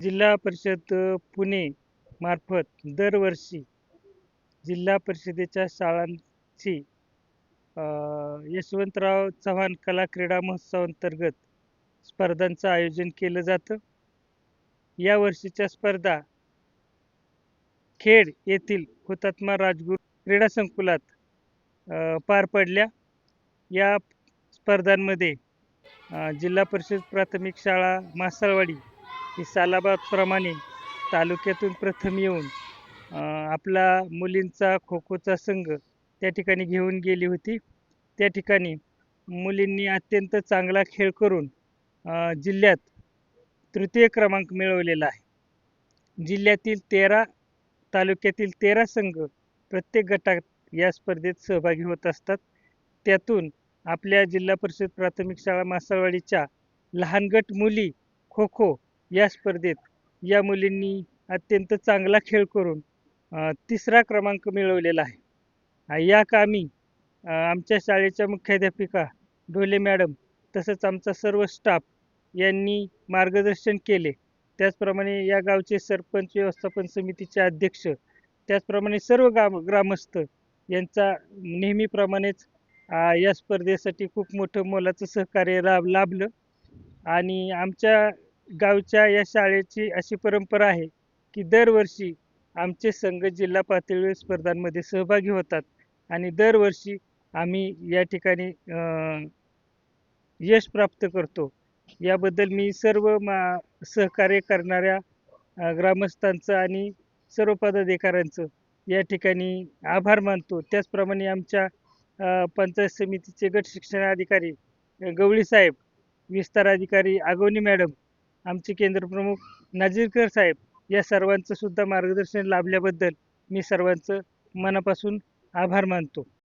जिल्हा परिषद पुणे मार्फत दरवर्षी जिल्हा परिषदेच्या शाळांची यशवंतराव चव्हाण कला क्रीडा महोत्सव अंतर्गत स्पर्धांचं आयोजन केलं जातं. या वर्षीच्या स्पर्धा खेड येथील हुतात्मा राजगुरू क्रीडा संकुलात पार पडल्या. या स्पर्धांमध्ये जिल्हा परिषद प्राथमिक शाळा मासाळवाडी की सालाबादप्रमाणे तालुक्यातून प्रथम येऊन आपला मुलींचा खो खोचा संघ त्या ठिकाणी घेऊन गेली होती. त्या ठिकाणी मुलींनी अत्यंत चांगला खेळ करून जिल्ह्यात तृतीय क्रमांक मिळवलेला आहे. जिल्ह्यातील तेरा तालुक्यातील तेरा संघ प्रत्येक गटात या स्पर्धेत सहभागी होत असतात. त्यातून आपल्या जिल्हा परिषद प्राथमिक शाळा मासळवाडीच्या लहान गट मुली खो खो या स्पर्धेत या मुलींनी अत्यंत चांगला खेळ करून तिसरा क्रमांक मिळवलेला आहे. या कामी आमच्या शाळेच्या मुख्याध्यापिका ढोले मॅडम तसंच आमचा सर्व स्टाफ यांनी मार्गदर्शन केले. त्याचप्रमाणे या गावचे सरपंच व्यवस्थापन समितीचे अध्यक्ष त्याचप्रमाणे सर्व गाव ग्रामस्थ यांचा नेहमीप्रमाणेच या स्पर्धेसाठी खूप मोठं मोलाचं सहकार्य लाभ लाभलं. आणि आमच्या गावच्या या शाळेची अशी परंपरा आहे की दरवर्षी आमचे संघ जिल्हा पातळीवर स्पर्धांमध्ये सहभागी होतात. आणि दरवर्षी आम्ही या ठिकाणी यश प्राप्त करतो. याबद्दल मी सर्व मा सहकार्य करणाऱ्या ग्रामस्थांचं आणि सर्व पदाधिकाऱ्यांचं या ठिकाणी आभार मानतो. त्याचप्रमाणे आमच्या पंचायत समितीचे गट शिक्षणाधिकारी गवळी साहेब विस्तार अधिकारी आगवणी मॅडम आमचे केंद्रप्रमुख नाझीरकर साहेब या सर्वांचं सुद्धा मार्गदर्शन लाभल्याबद्दल मी सर्वांचं मनापासून आभार मानतो.